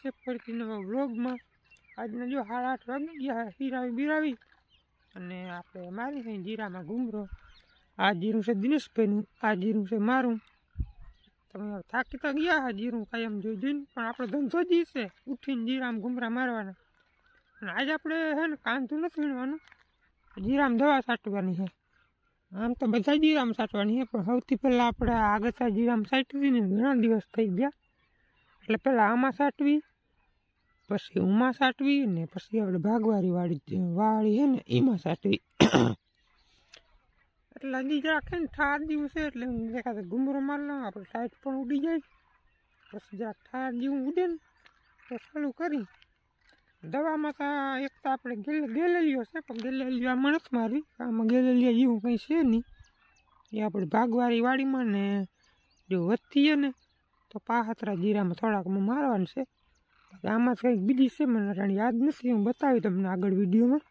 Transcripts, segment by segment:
છે ફરીથી નવા વ્લોગમાં આજના જો સાડા આઠ વાગી ગયા હીરાવી બીરાવી. અને આપણે મારી છે જીરામાં ઘૂમરો આ જીરું છે દિનેશભાઈનું, આ જીરું છે મારું. તમે થાકી તો ગયા જીરું કાયમ જોઈ જોઈને, પણ આપણો ધંધો જ છે, ઉઠીને જીરામ ઘૂમરા મારવાના. અને આજે આપણે છે ને કાંતું નથી વીણવાનું. જીરામ દવા છાંટવાની છે આમ તો બધા જીરામ સાટવાની છે પણ સૌથી પહેલાં આપણે આગળ જીરામ સાટવીને ઘણા દિવસ થઈ ગયા. એટલે પહેલાં આમાં સાટવી પછી ઉમાં સાટવી ને પછી આપણે ભાગવારી વાળી વાળી છે ને, એમાં સાટવી. એટલે હજી જરાક છે ને, ઠાર જેવું છે એટલે હું દેખાતો ગુમરો મારી લઉં આપણે સાઈડ પણ ઉડી જાય. પછી જરાક ઠાર જેવું ઉડે ને, તો ચાલુ કરી. દવામાં તો એક તો આપણે ગેલે ગેલેલીઓ છે, પણ ગેલેલીઓ આમાં નથી મારી. આમાં ગેલેલિયા જેવું કંઈ છે નહીં. એ આપણે ભાગવારી વાડીમાં ને, જો વધતીએ ને, તો પાહતરા જીરામાં થોડાકમાં મારવાનું છે. આમાં જ કંઈક બીજી છે મને રાણી યાદ નથી? હું બતાવી તમને આગળ વિડીયોમાં.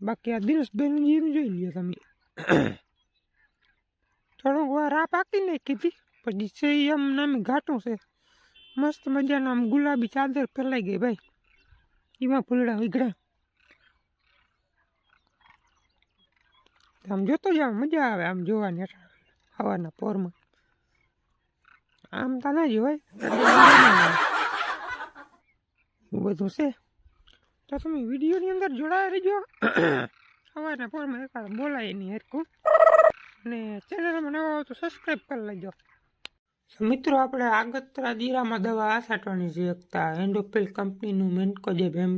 બાકી આ દિનેશભાઈનું જીરું જોઈ લ્યો તમે. થોડોક વાર આ પાકી નાખી હતી. પછી છે એમ નામે ઘાટું છે. મસ્ત મજાનું આમ ગુલાબી ચાદર ફેલાઈ ગઈ ભાઈ. એમાં ફૂલડા ઉઘડા આમ જોતો જાવ મજા આવે આમ જોવાની હવાના પોરમાં. આમ તો ના જોવાય બધું છે. તો તમે વિડીયોની અંદર જોડાયા રહેજો. સવારના પોરમાં એકાદ બોલાય નહીં હરકું અને ચેનલમાં નવા તો સબસ્ક્રાઈબ કરી લેજો. મિત્રો આપણે આગતરા જીરામાં દવા આ છાંટવાની છે એકતા એન્ડોપેલ કંપનીનું મેન્કોજેબ એમ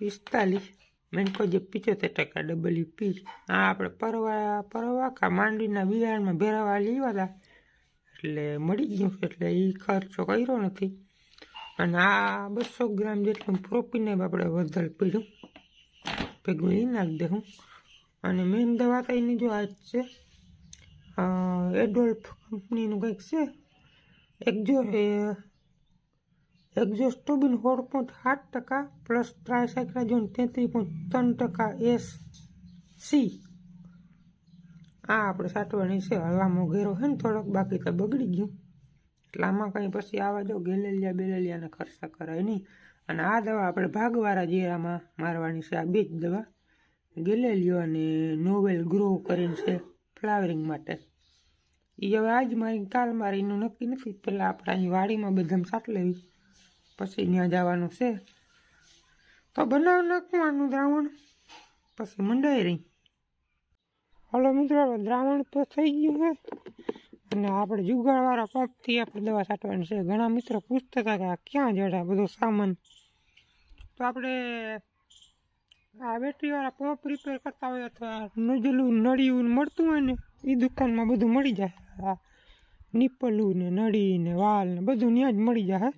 પિસ્તાલીસ મેન્કોજેબ પિચોતેર ટકા ડબલ પી આ આપણે પરવા પરવા કા માંડવીના બિયારણમાં ભેરાવા લીવા હતા. એટલે મળી ગયું છે એટલે એ ખર્ચો કર્યો નથી. અને આ બસો ગ્રામ જેટલું પ્રોપીને આપણે વધારે પીડ્યું ભેગું એ નાખી દઉં અને મેન દવા તો એની જો આજ છે. એડોલ્ફ કંપનીનું કંઈક છે. એકજો એક્ઝોસ્ટોબિન સોળ પોઈન્ટ સાત ટકા પ્લસ ટ્રાયસાઇક્લાઝોન તેત્રીસ પોઈન્ટ ત્રણ ટકા એસ સી આ આપણે સાટવાની છે હલામો ઘેરો છે ને થોડોક, બાકી તો બગડી ગયું. એટલે આમાં કંઈ પછી આવા જો ગેલેલિયા બેલેલિયાને ખર્ચા કરાય નહીં. અને આ દવા આપણે ભાગવાળા જીરામાં મારવાની છે, આ બે જ દવા. ગેલેલિયો અને નોવેલ ગ્રો કરીને છે, ફ્લાવરિંગ માટે. એ હવે આજ મારી, કાલ મારીનું નક્કી નથી. પહેલાં આપણે અહીં વાડીમાં બધામાં સાટ લેવી. પછી ત્યાં જવાનું છે. તો બનાવ નાખવાનું દ્રાવણ. પછી મંડાઈ રહી. હલો મિત્રો દ્રાવણ તો થઈ ગયું છે. અને આપણે જુગાડવાળા પંપથી આપણે દવા છાંટવાની છે. ઘણા મિત્રો પૂછતા હતા કે આ ક્યાં જડા બધો સામાન? તો આપણે આ બેટરીવાળા પંપ રિપેર કરતા હોય અથવા નજલું, નળિયું મળતું હોય ને એ દુકાનમાં બધું મળી જાય. નીપલું ને નળી ને વાલ ને બધું ત્યાં જ મળી જાય.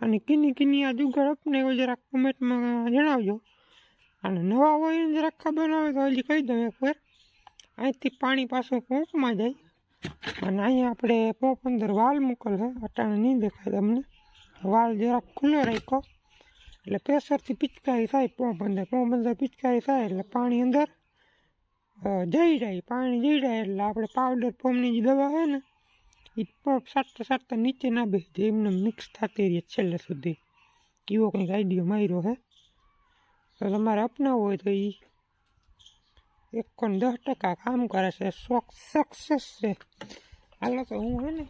અને કિની કિની આ જુગાડ અપને જરાક કોમેન્ટમાં જણાવજો. અને નવા હોય જરાક ખબર ના હોય તો હજી કહી દઉં એકવાર. અહીંથી પાણી પાછું પંપમાં જાય. અને અહીંયા આપણે પંપ અંદર વાલ મૂકેલ છે અટાણે નહીં દેખાય તમને. વાલ જરાક ખુલ્લો રાખ્યો એટલે પ્રેશરથી પિચકારી થાય પંપ અંદર પંપ અંદર પિચકારી થાય એટલે પાણી અંદર અ, જઈ જાય. પાણી જઈ જાય એટલે આપણે પાવડર પંપની જે દવા હોય ને એ પંપ સાટતા સાટતા નીચે ના બેસી જાય. એમને મિક્સ થતી રહે છેલ્લે સુધી. એવો કંઈક આઈડિયો માર્યો છે. તો તમારે અપનાવવું હોય તો એ એક કોણ દસ ટકા કામ કરે છે શોખ સક્સેસ છે હાલો તો હું હે ને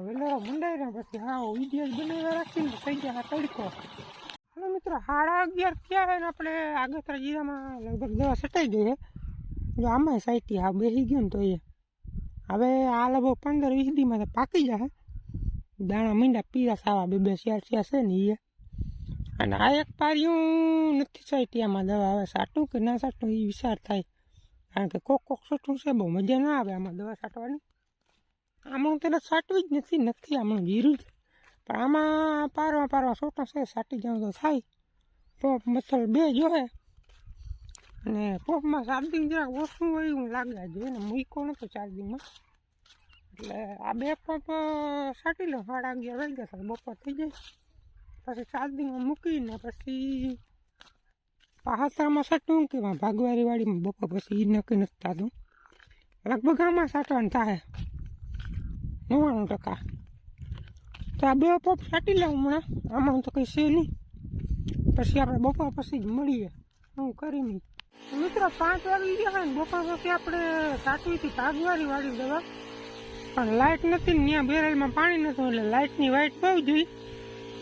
વેલેરા મંડાઈ રહ્યા પછી હા વીડિયો બનાવ્યા રાખીને થઈ ગયા તડકો હાલો મિત્રો સાડા અગિયાર ક્યારે આપણે આગળ જીરામાં લગભગ દવા સટાઈ ગઈ જો આમાં સાઈટી હા બેસી ગયો ને તો એ હવે આ લગભગ પંદર વીસ દીમાં તો પાકી જાય દાણા મીંડા પીરા સાવા બે બે શિયાળ શિયાર છે ને એ અને આ એક પાર્યું નથી આમાં દવા આવે, સાટું કે ના સાટું, એ વિચાર થાય. કારણ કે કોક કોક સાટું છે, બહુ મજા ના આવે આમાં દવા સાટવાની. આમાં તેને સાટવી જ નથી નથી આમાં વીરું જ. પણ આમાં પારવા પારવા છોટો છે, સાટી જાઉં તો થાય. પોપ મસલ બે જોહે અને પોપમાં ચાર્જિંગ જરાક ઓછું હોય એવું લાગે જોઈએ ને મૂકો નતો ચાર્જિંગમાં. એટલે આ બે પોપ સાટી લો, સાડા અગિયાર વાગ્યા બપોર થઈ જાય. પછી ચાર્જિંગમાં મૂકીને પછી પાસામાં સાટું કે ભાગવારી વાળીમાં બપોર પછી એ નક્કી નથી થતું. લગભગ આમાં સાટવાનું થાય. નવ્વાણું ટકા. તો આ બે પોપ છાંટી લઉં હમણાં. આમાં તો કંઈ છે નહીં. પછી આપણે બપોર પછી જ મળીએ. હું કરી નહીં. મિત્રો, પાંચ વાગી ગયા ને, બપોર પછી આપણે સાચવી હતી ભાગવારી વાળી દવા. પણ લાઇટ નથી ને ત્યાં બેરલમાં પાણી નતું એટલે લાઇટની વાઇટ બહુ જોઈ.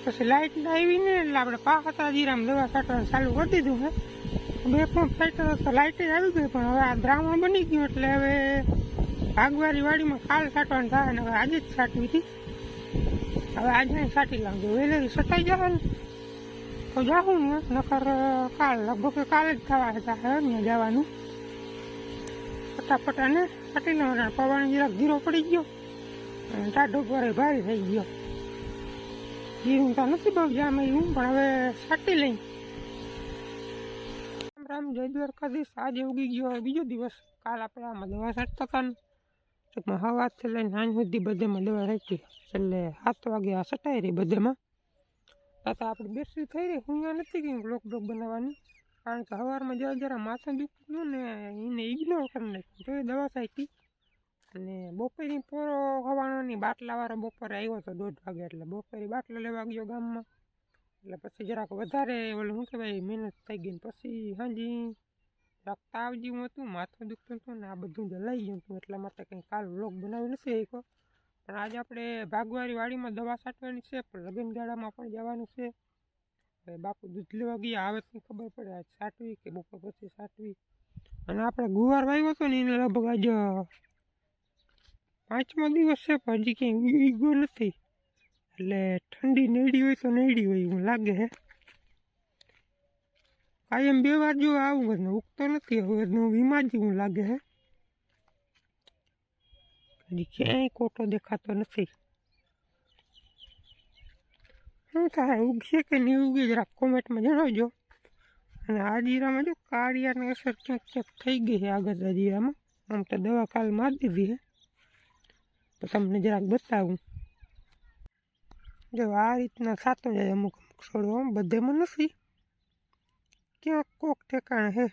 પછી લાઇટ આવી ને એટલે આપણે પાખતા જીરામ દવા છાંટવાનું ચાલુ કરી દીધું છે. બે પંપ છાંટ્યો તો લાઇટ જ આવી ગઈ, પણ હવે આ દ્રાવણ બની ગયું એટલે હવે ભાગવારી વાડીમાં કાલ છાંટવાનું થાય ને હવે આજે જ છાંટવી હતી. હવે આજે છાંટી લાવજો. વેલેરી સટાઈ જાય ને. તો જાઉં ને, નકર કાલ, લગભગ કાલે જ થવા હતા હવે જવાનું. ફટાફટ અને છાંટી લેવાના. પવન જરાક ધીરો પડી ગયો. અને ટાઢો ભારે ભારી થઈ ગયો. જીરું તો નથી બહુ જામે એવું પણ હવે છાંટી લઈ. રામ રામ, જય દ્વારકાધીશ, આજે ઉગી ગયો બીજો દિવસ. કાલ આપણે આમાં દવા છાંટતા હતા ને હવા છે, લઈને સાંજ સુધી બધેમાં દવા રાખી એટલે સાત વાગે આ છટાઈ રહી બધેમાં. આ આપણે બેસી થઈ રહી, હું નથી ગઈ બ્લોક બ્લોક બનાવવાની. કારણ કે સવારમાં જરા જરા માથું દુખતું ને, એને ઇગ્નોર કરી નાખ્યું તો એ દવા છાંટી અને બપોરની પૂરો ખવાનો નહીં બાટલાવાળો બપોરે આવ્યો હતો દોઢ વાગે, એટલે બપોરે બાટલો લેવા ગયો ગામમાં. એટલે પછી જરાક વધારે ઓલું શું કહેવાય, મહેનત થઈ ગઈ ને પછી હાજી જરાક તાવ જેવું હતું, માથું દુખતું હતું ને આ બધું જ લઈ ગયું હતું એટલા માટે કંઈ કાલ વ્લોગ બનાવી નથી એક પણ આજે આપણે ભાગવારી વાડીમાં દવા છાંટવાની છે, પણ લગ્નગાળામાં પણ જવાનું છે. હવે બાપુ દૂધ લેવા ગયા, આવે તો ખબર પડે, આજ છાંટવી કે બપોર પછી છાંટવી. અને આપણે ગુવાર વાવ્યો હતો ને એને લગભગ આજે પાંચમો દિવસ છે, પણ હજી ક્યાંય ઈગો નથી. એટલે ઠંડી નેડી હોય તો નેડી હોય એવું લાગે હે. કાયમ બે વાર જો આવું બધું ઉગતો નથી, હવે વીમા જેવું લાગે હે. હજી ક્યાંય કોટો દેખાતો નથી. શું થાય, ઉગશે કે નહીં ઉગે જરાક કોમેન્ટમાં જણાવજો. અને આ જીરામાં જો કાળિયાની અસર ક્યાંક ક્યાંક થઈ ગઈ છે આગળ જીરામાં આમ તો દવા કાલ મારી દીધી છે તો તમને જરાક બતાવું. જો આ રીતના સાતો જાય અમુક અમુક છોડવા બધેમાં નથી. ક્યાંક કોક ઠેકાણે હે.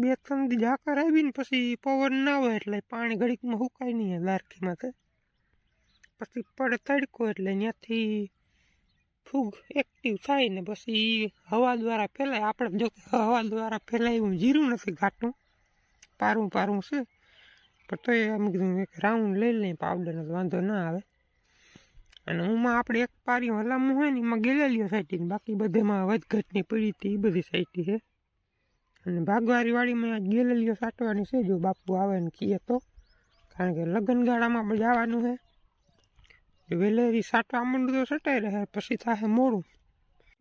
બે ત્રણ દી ઝાકર આવી ને પછી પવન ના હોય એટલે પાણી ઘડીકમાં સુકાય નહીં લારખીમાં તે. પછી પડે તડકો એટલે ત્યાંથી ફૂગ એક્ટિવ થાય ને પછી હવા દ્વારા ફેલાય. આપણે જો હવા દ્વારા ફેલાય એવું જીરું નથી ઘાટું. પારું પારું છે. પણ તો એમ કીધું, એક રાઉન્ડ લઈ લઈએ પાવડરનો વાંધો ના આવે. અને હુંમાં આપણે એક પારી હલામું હોય ને, એમાં ગેલેલીઓ સાઈટી બાકી બધેમાં વધઘટની પીડી હતી એ બધી સાઈટી છે. અને ભાગવારી વાડીમાં આજ ગેલેલીઓ સાટવાની છે, જો બાપુ આવે ને કીએ તો. કારણ કે લગ્નગાળામાં પણ જવાનું છે. વેલેરી સાટવા માંડું તો સટાઈ રહે, પછી થાય મોડું.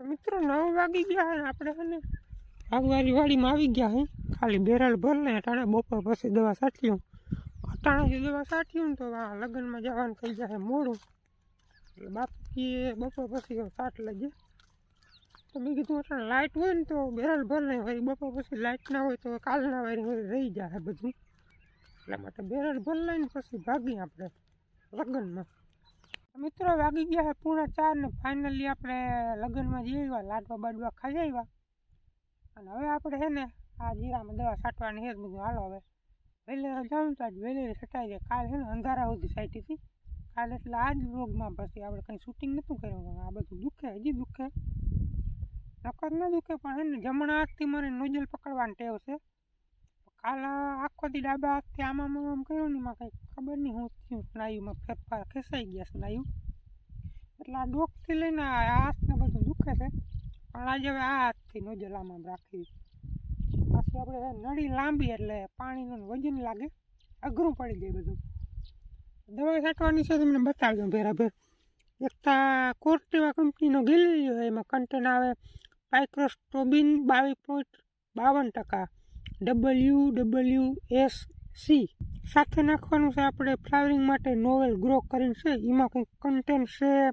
મિત્રો નવ વાગી ગયા આપણે ને ભાગવારી વાડીમાં આવી ગયા હે. ખાલી બેરલ ભરને અટાણે બપોર પછી દવા સાટ્યું અટાણેથી દવા સાટ્યું ને તો આ લગ્નમાં જવાનું થઈ જાય મોડું. એટલે બાપુ બપોર પછી સાટ લેજે તો મેં કીધું અટાણે લાઇટ હોય ને તો બેરલ ભર વળી બપોર પછી લાઇટ ના હોય તો કાલના વારી રહી જાય બધું. એટલા માટે બેરલ ભર લઈને પછી ભાગીએ આપણે લગ્નમાં. મિત્રો વાગી ગયા પૂણા ચાર ને ફાઇનલી આપણે લગ્નમાં જઈ આવ્યા, લાડવા બાડવા ખાઈ આવ્યા. અને હવે આપણે છે ને આ જીરામાં દવા છાંટવાની છે બધું. હાલો હવે. વહેલે જાઉં તો આજ વહેલે છટાઈ જાય. કાલ છે ને અંધારા સુધી સાઈટી કાલ એટલે આ જ રોગમાં પછી આપણે કંઈ શૂટિંગ નહોતું કર્યું. આ બધું દુખે, હજી દુખે. નકર ન દુખે, પણ એને જમણા હાથથી મને નોજલ પકડવાની ટેવ છે. કાલ આખો દી ડાબા હાથથી આમાં આમ કર્યું ને એમાં કંઈ ખબર નહીં હું થયું સ્નાયુમાં ફેરફાર ખેંચાઈ ગયા સ્નાયુ. એટલે આ ડોકથી લઈને આ હાથને બધું દુખે છે. પણ આજે હવે આ હાથથી નોજલ આમ આમ રાખી. પાછી આપણે નળી લાંબી એટલે પાણીનું વજન લાગે. અઘરું પડી જાય બધું. દવા છાંટવાની છે તમને બતાવજો ભેરાભેર એક તો કોર્ટેવા કંપનીનો ગેલેરીઓ એમાં કન્ટેન આવે. પાઇક્રોસ્ટોબિન બાવીસ પોઈન્ટ બાવન ટકા. W W S C. સાથે નાખવાનું છે આપણે ફ્લાવરિંગ માટે નોવેલ ગ્રો કરીને છે. એમાં કંઈક કન્ટેન્ટ છે?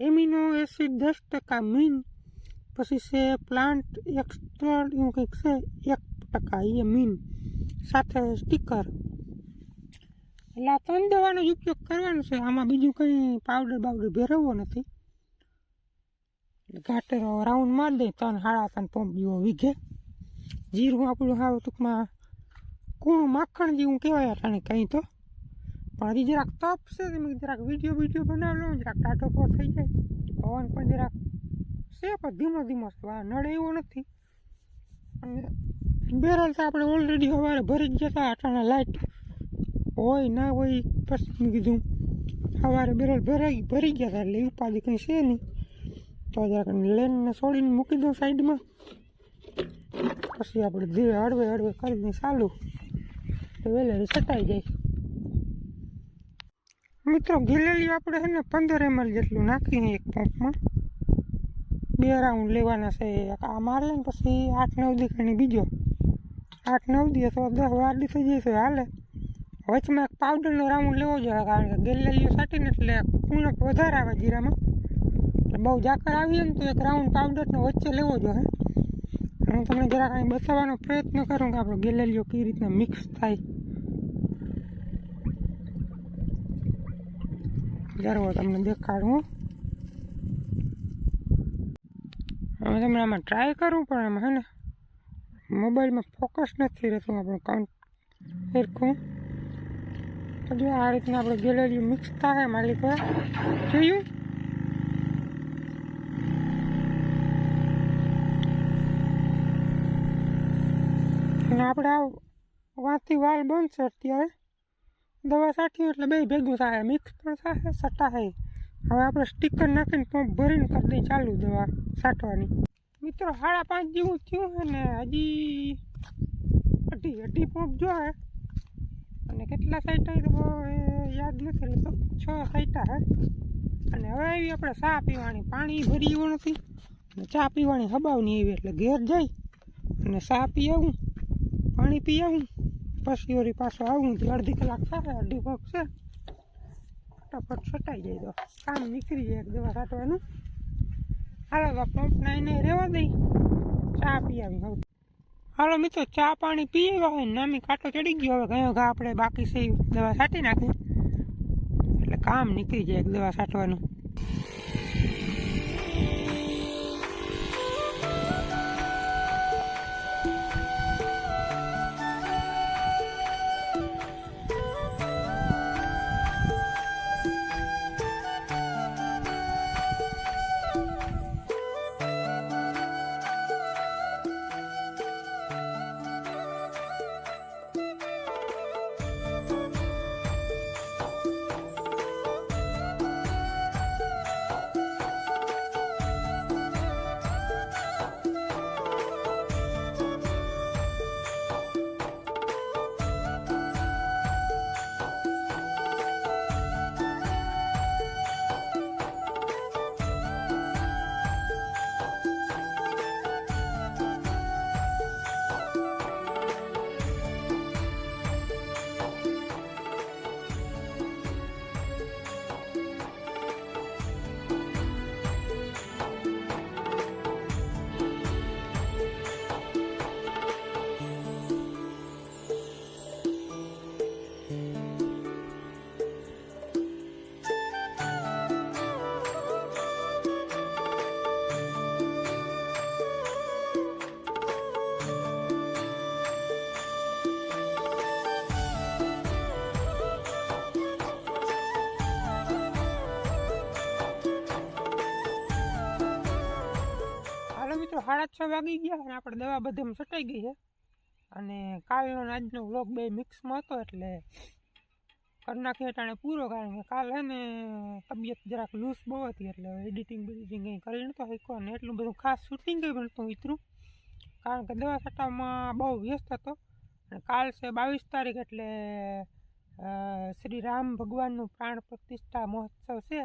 એમિનો એસિડ દસ ટકા, મીન પછી છે પ્લાન્ટ એક્સ્ટ્રા એવું કંઈક છે, એક ટકા એ મીન સાથે સ્ટીકર એટલે આ ત્રણ દવાનો જ ઉપયોગ કરવાનો છે. આમાં બીજું કંઈ પાવડર બાવડર ભેરવવો નથી. ઘાટર રાઉન્ડ મારી દે, ત્રણ હાડા, ત્રણ પંપ જેવો વીઘે. જીરું આપણું હાવ ટૂંકમાં કૂણું માખણ જેવું કહેવાય અટાણે કંઈ તો. પણ હજી જરાક તપ છે તો મેં જરાક વીડિયો વીડિયો બનાવી લઉં જરાક ટાટો થઈ જાય. પવન પણ જરાક છે, પણ ધીમો ધીમો છે. આ નડે એવો નથી. અને બેરલ તો આપણે ઓલરેડી સવારે ભરી જ ગયા હતા લાઇટ હોય, ના હોય પછી મેં કીધું. સવારે બેરલ ભરાઈ, ભરી ગયા હતા એટલે ઉપાધિ કંઈ છે નહીં. તો જરાક લેનને છોડીને મૂકી દઉં સાઈડમાં. પછી આપણે ધીરે હળવે હળવે કરીને ચાલુ. તો વેલેરી સટાઈ જાય મિત્રો ગેલેલી આપણે છે ને પંદર એમએલ જેટલું નાખીને એક પંપમાં. બે રાઉન્ડ લેવાના છે. આ માર લઈને પછી આઠ નવ દી ખણી બીજો. આઠ નવ દી અથવા દસ વાર દી થઈ જશે હાલે. વચમાં પાવડરનો રાઉન્ડ લેવો જોઈએ કારણ કે ગેલેલીઓ સાટીને એટલે કુણક વધારે આવે જીરામાં. એટલે બહુ જાકર આવીએ ને તો એક રાઉન્ડ પાવડરનો વચ્ચે લેવો જોઈએ. હું તમને જરાક અહીં બતાવવાનો પ્રયત્ન કરું કે આપણો ગેલેલીઓ કઈ રીતના મિક્સ થાય. જરૂર તમને દેખાડું હો. હવે તમને આમાં ટ્રાય કરું, પણ આમાં હે ને મોબાઈલમાં ફોકસ નથી રહેતું, આપણું કાઉન્ટ સરખું. તો જો આ રીતના આપણે ગેલેરી મિક્સ થાય માલિક જોયું? અને આપણે આ વાંચી વાલ બનશે અત્યારે. દવા સાઠી એટલે બે ભેગું થાય મિક્સ પણ થાય સટાશે હવે આપણે સ્ટીકર નાખીને પંપ ભરીને કરી દઈએ ચાલુ દવા છાંટવાની. મિત્રો, સાડા પાંચ જેવું થયું છે ને, હજી અઢી અઢી પંપ હે. અને કેટલા સાઈટા તો યાદ નથી રહેતો. છ સાઈટા હે. અને હવે આવી આપણે ચા પીવાની. પાણી ભરી એવું નથી. અને ચા પીવાની હબાવની આવી એટલે ઘેર જઈ અને ચા પી આવું, પાણી પી આવું, પછી વળી પાછો આવું. તો અડધી કલાક થાય, અઢી પગ છે. ફટાફટ છટાઈ જાય તો. કામ નીકળી જાય એક દવા છાંટવાનું. હાલો પંપના એને રહેવા દઈ. ચા પી આવી હવે. હાલો મિત્રો, ચા પાણી પી આવ્યા હોય નામી કાંટો ચડી ગયો. હવે ગયો ઘા આપણે બાકી છે દવા છાંટી નાખી. એટલે કામ નીકળી જાય દવા છાંટવાનું. સાડા છ વાગી ગયા અને આપણે દવા બધેમાં છટાઈ ગઈ છે અને કાલનો આજનો વ્લોગ બે મિક્સમાં હતો એટલે કરી નાખીએ ટાણે પૂરો કારણ કે કાલ હે ને તબિયત જરાક લૂઝ બહુ હતી એટલે એડિટિંગ બેડિટિંગ કંઈ કરી નહોતો શીખો અને એટલું બધું ખાસ શૂટિંગ કંઈ પણ નહોતું ઉતરું કારણ કે દવા છટાવમાં બહુ વ્યસ્ત હતો. અને કાલ છે બાવીસ તારીખ એટલે શ્રી રામ ભગવાનનું પ્રાણ પ્રતિષ્ઠા મહોત્સવ છે.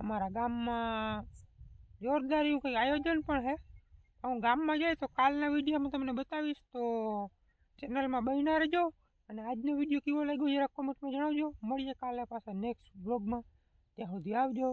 અમારા ગામમાં જોરદાર એવું કંઈ આયોજન પણ છે હું ગામમાં જઈશ તો કાલના વિડીયોમાં તમને બતાવીશ, તો ચેનલમાં બન્યા રહેજો અને આજનો વીડિયો કેવો લાગ્યો જરા કોમેન્ટમાં જણાવજો. મળીએ કાલે પાછા નેક્સ્ટ બ્લોગમાં ત્યાં સુધી આવજો.